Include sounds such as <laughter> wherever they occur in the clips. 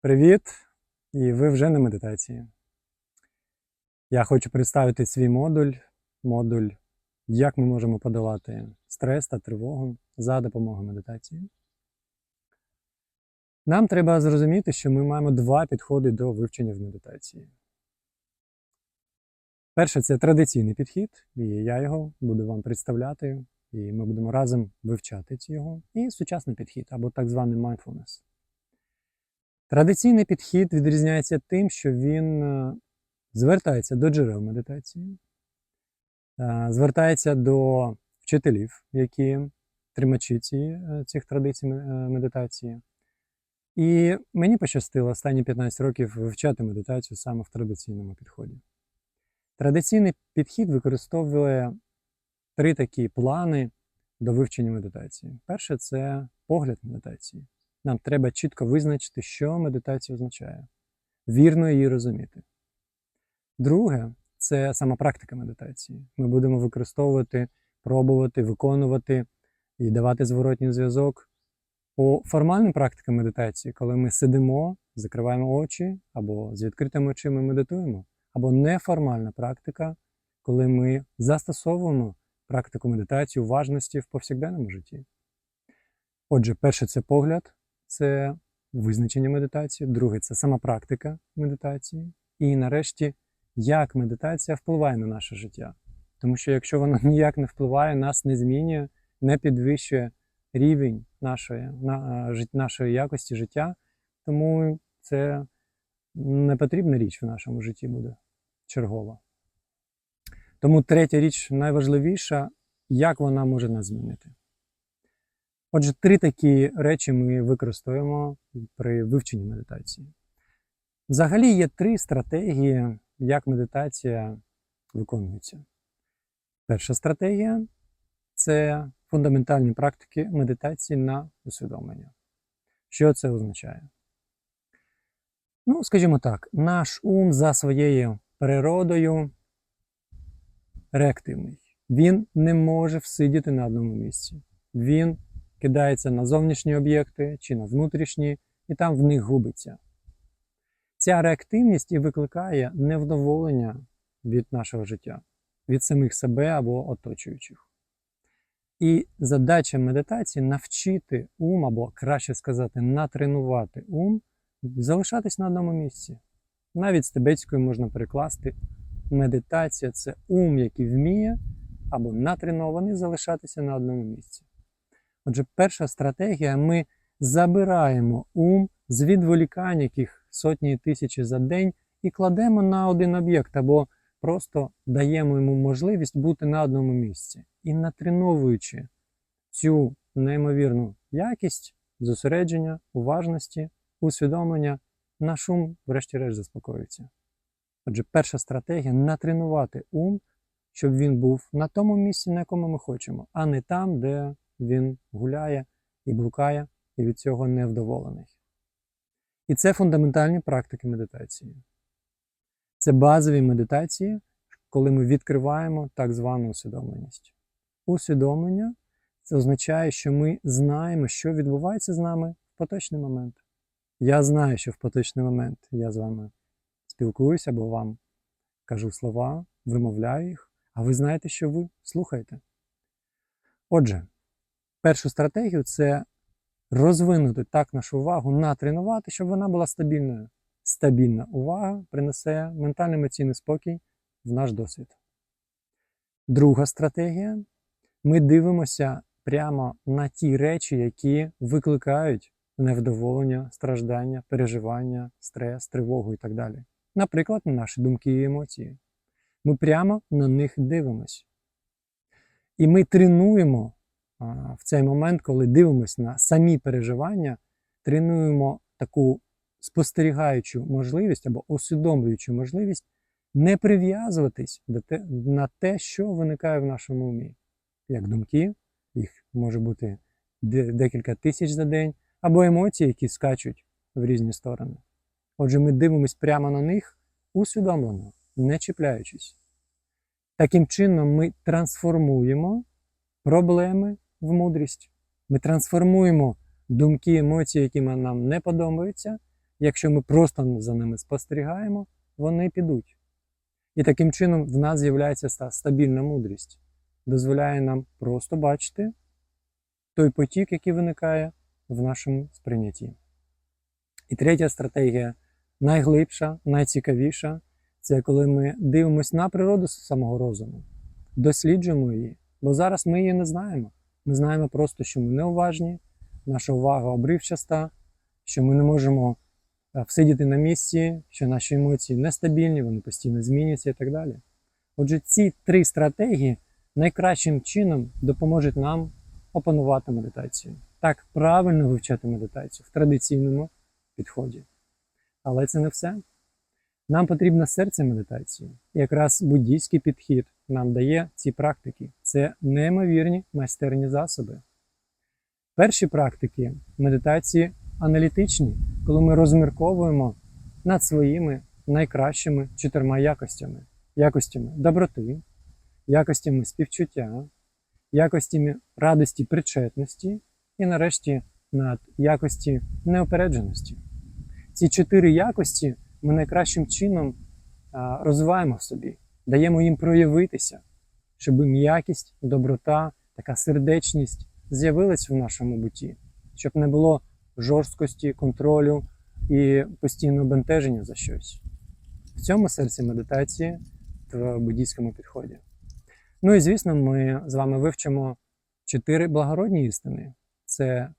Привіт! І ви вже на медитації. Я хочу представити свій модуль, модуль, як ми можемо подолати стрес та тривогу за допомогою медитації. Нам треба зрозуміти, що ми маємо два підходи до вивчення в медитації. Перше це традиційний підхід, і я його буду вам представляти, і ми будемо разом вивчати його. І сучасний підхід, або так званий mindfulness. Традиційний підхід відрізняється тим, що він е, звертається до джерел медитації, е, звертається до вчителів, які тримачі е, цих традицій медитації. І мені пощастило останні 15 років вивчати медитацію саме в традиційному підході. Традиційний підхід використовує три такі плани до вивчення медитації. Перше це погляд медитації. Нам треба чітко визначити, що медитація означає, вірно її розуміти. Друге, це сама практика медитації. Ми будемо використовувати, пробувати, виконувати і давати зворотній зв'язок. По формальним практикам медитації, коли ми сидимо, закриваємо очі або з відкритими очима медитуємо, або неформальна практика, коли ми застосовуємо практику медитації уважності в повсякденному житті. Отже, перше це погляд, це визначення медитації, друге це сама практика медитації. І нарешті, як медитація впливає на наше життя. Тому що якщо вона <laughs> ніяк не впливає, нас не змінює, не підвищує рівень нашої, на, нашої якості життя, тому це не потрібна річ в нашому житті буде чергова. Тому третя річ найважливіша, як вона може нас змінити. Отже, три такі речі ми використовуємо при вивченні медитації. Взагалі є три стратегії, як медитація виконується. Перша стратегія це фундаментальні практики медитації на усвідомлення. Що це означає? Ну, скажімо так, наш ум за своєю природою реактивний. Він не може всидіти на одному місці. Він кидається на зовнішні об'єкти чи на внутрішні, і там в них губиться. Ця реактивність і викликає невдоволення від нашого життя, від самих себе або оточуючих. І задача медитації навчити ум, або краще сказати, натренувати ум, залишатись на одному місці. Навіть з тибетською можна перекласти. Медитація це ум, який вміє або натренований залишатися на одному місці. Отже, перша стратегія ми забираємо ум з відволікань, яких сотні і тисячі за день, і кладемо на один об'єкт, або просто даємо йому можливість бути на одному місці. І натреновуючи цю неймовірну якість зосередження, уважності, усвідомлення, наш ум, врешті-решт, заспокоюється. Отже, перша стратегія натренувати ум, щоб він був на тому місці, на якому ми хочемо, а не там, де він гуляє і блукає, і від цього невдоволений. І це фундаментальні практики медитації. Це базові медитації, коли ми відкриваємо так звану усвідомленість. Усвідомлення це означає, що ми знаємо, що відбувається з нами в поточний момент. Я знаю, що в поточний момент я з вами спілкуюся або вам кажу слова, вимовляю їх, а ви знаєте, що ви слухаєте. Отже, першу стратегію це розвинути так нашу увагу, натренувати, щоб вона була стабільною. Стабільна увага принесе ментальний емоційний спокій в наш досвід. Друга стратегія ми дивимося прямо на ті речі, які викликають невдоволення, страждання, переживання, стрес, тривогу і так далі. Наприклад, наші думки і емоції. Ми прямо на них дивимося. І ми тренуємо в цей момент, коли дивимося на самі переживання, тренуємо таку спостерігаючу можливість або усвідомлюючу можливість не прив'язуватись на те, що виникає в нашому умі. Як думки, їх може бути декілька тисяч за день, або емоції, які скачуть в різні сторони. Отже, ми дивимося прямо на них усвідомлено, не чіпляючись. Таким чином, ми трансформуємо проблеми в мудрість. Ми трансформуємо думки, емоції, які нам не подобаються, Якщо ми просто за ними спостерігаємо, вони підуть. І таким чином в нас з'являється ста- стабільна мудрість, дозволяє нам просто бачити той потік, який виникає в нашому сприйнятті. І третя стратегія, найглибша, найцікавіша, це коли ми дивимося на природу самого розуму, досліджуємо її, бо зараз ми її не знаємо. Ми знаємо просто, що ми неуважні, наша увага обривчаста, що ми не можемо е, всидіти на місці, що наші емоції нестабільні, вони постійно змінюються і так далі. Отже, ці три стратегії найкращим чином допоможуть нам опанувати медитацію. Так, правильно вивчати медитацію в традиційному підході. Але це не все. Нам потрібно серце медитації. Якраз буддійський підхід нам дає ці практики. Це неймовірні майстерні засоби. Перші практики медитації аналітичні, коли ми розмірковуємо над своїми найкращими чотирма якостями: якостями доброти, якостями співчуття, якостями радості причетності і, нарешті, над якості неопередженості. Ці чотири якості ми найкращим чином розвиваємо в собі, даємо їм проявитися, щоб м'якість, доброта, така сердечність з'явилась в нашому буті, щоб не було жорсткості, контролю і постійного бентеження за щось. В цьому серці медитації в буддійському підході. Ну і звісно, ми з вами вивчимо чотири благородні істини. Це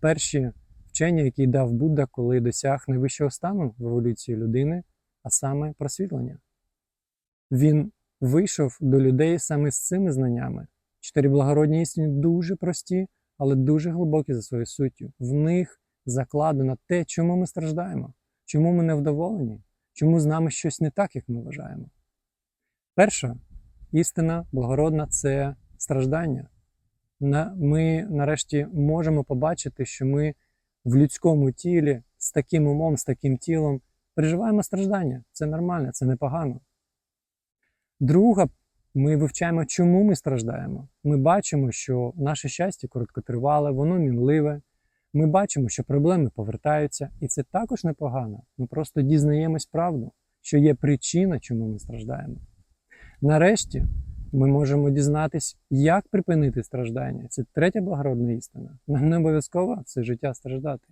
перші вчення, які дав Будда, коли досяг найвищого стану в еволюції людини, а саме просвітлення. Він вийшов до людей саме з цими знаннями. Чотири благородні істини дуже прості, але дуже глибокі за своєю суттю. В них закладено те, чому ми страждаємо, чому ми невдоволені, чому з нами щось не так, як ми вважаємо. Перша істина благородна це страждання. Ми нарешті можемо побачити, що ми в людському тілі з таким умом, з таким тілом переживаємо страждання. Це нормально, це непогано. Друга, ми вивчаємо, чому ми страждаємо. Ми бачимо, що наше щастя короткотривале, воно мінливе. Ми бачимо, що проблеми повертаються, і це також непогано. Ми просто дізнаємось правду, що є причина, чому ми страждаємо. Нарешті ми можемо дізнатись, як припинити страждання. Це третя благородна істина. Нам не обов'язково все життя страждати.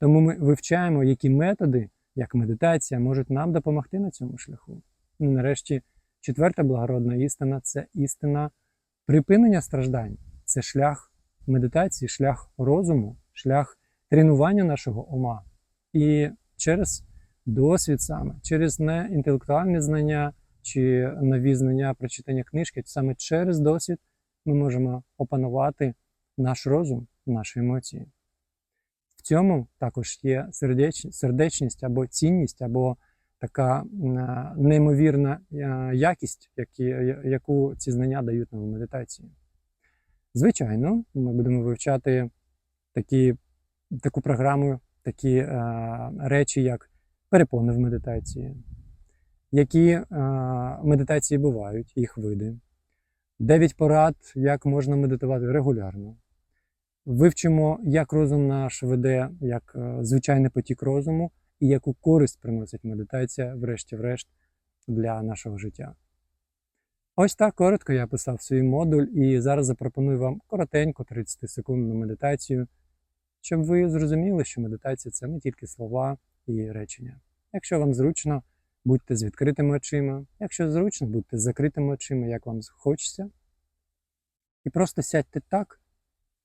Тому ми вивчаємо, які методи, як медитація, можуть нам допомогти на цьому шляху. І нарешті, четверта благородна істина це істина припинення страждань. Це шлях медитації, шлях розуму, шлях тренування нашого ума. І через досвід саме, через не інтелектуальні знання чи нові знання про читання книжки, саме через досвід ми можемо опанувати наш розум, наші емоції. В цьому також є сердеч- сердечність або цінність, або така е, неймовірна е, якість, яку ці знання дають нам в медитації. Звичайно, ми будемо вивчати такі, таку програму, такі е, речі, як перепони в медитації, які е, медитації бувають, їх види, дев'ять порад, як можна медитувати регулярно. Вивчимо, як розум наш веде, як е, звичайний потік розуму і яку користь приносить медитація, врешті-врешт, для нашого життя. Ось так коротко я писав свій модуль, і зараз запропоную вам коротеньку 30-секундну медитацію, щоб ви зрозуміли, що медитація це не тільки слова і речення. Якщо вам зручно, будьте з відкритими очима. Якщо зручно, будьте з закритими очима, як вам хочеться. І просто сядьте так,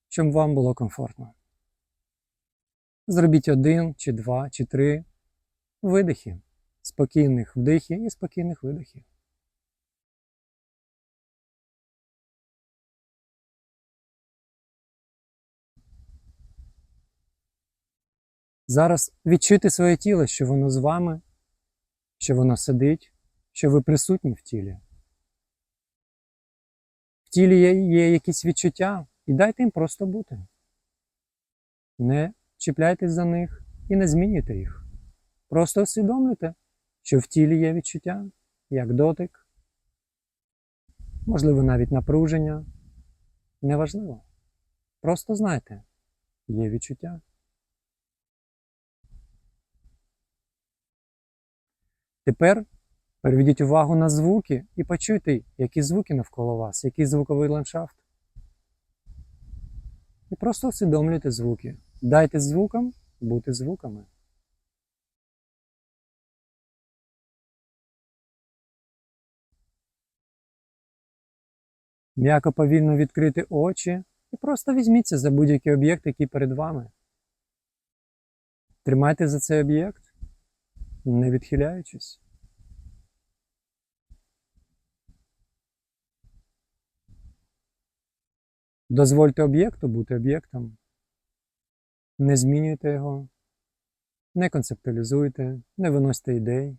щоб вам було комфортно. Зробіть один, чи два, чи три видихи, спокійних вдихів і спокійних видихів. Зараз відчуйте своє тіло, що воно з вами, що воно сидить, що ви присутні в тілі. В тілі є, є якісь відчуття, і дайте їм просто бути. Не чіпляйтесь за них і не змінюйте їх. Просто усвідомлюйте, що в тілі є відчуття, як дотик, можливо, навіть напруження. Неважливо. Просто знайте, є відчуття. Тепер переведіть увагу на звуки і почуйте, які звуки навколо вас, який звуковий ландшафт. І просто усвідомлюйте звуки. Дайте звукам бути звуками. М'яко повільно відкрити очі і просто візьміться за будь-який об'єкт, який перед вами. Тримайте за цей об'єкт, не відхиляючись. Дозвольте об'єкту бути об'єктом. Не змінюйте його, не концептуалізуйте, не виносьте ідей.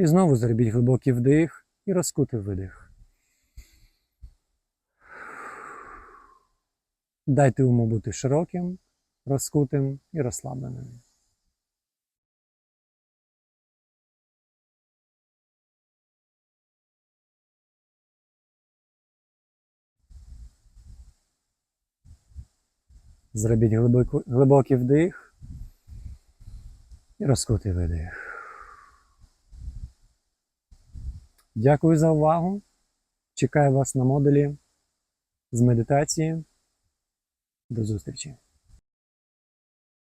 І знову зробіть глибокий вдих і розкутий видих. Дайте уму бути широким, розкутим і розслабленим. Зробіть глибокий вдих і розкутий видих. Дякую за увагу. Чекаю вас на модулі з медитації. До зустрічі!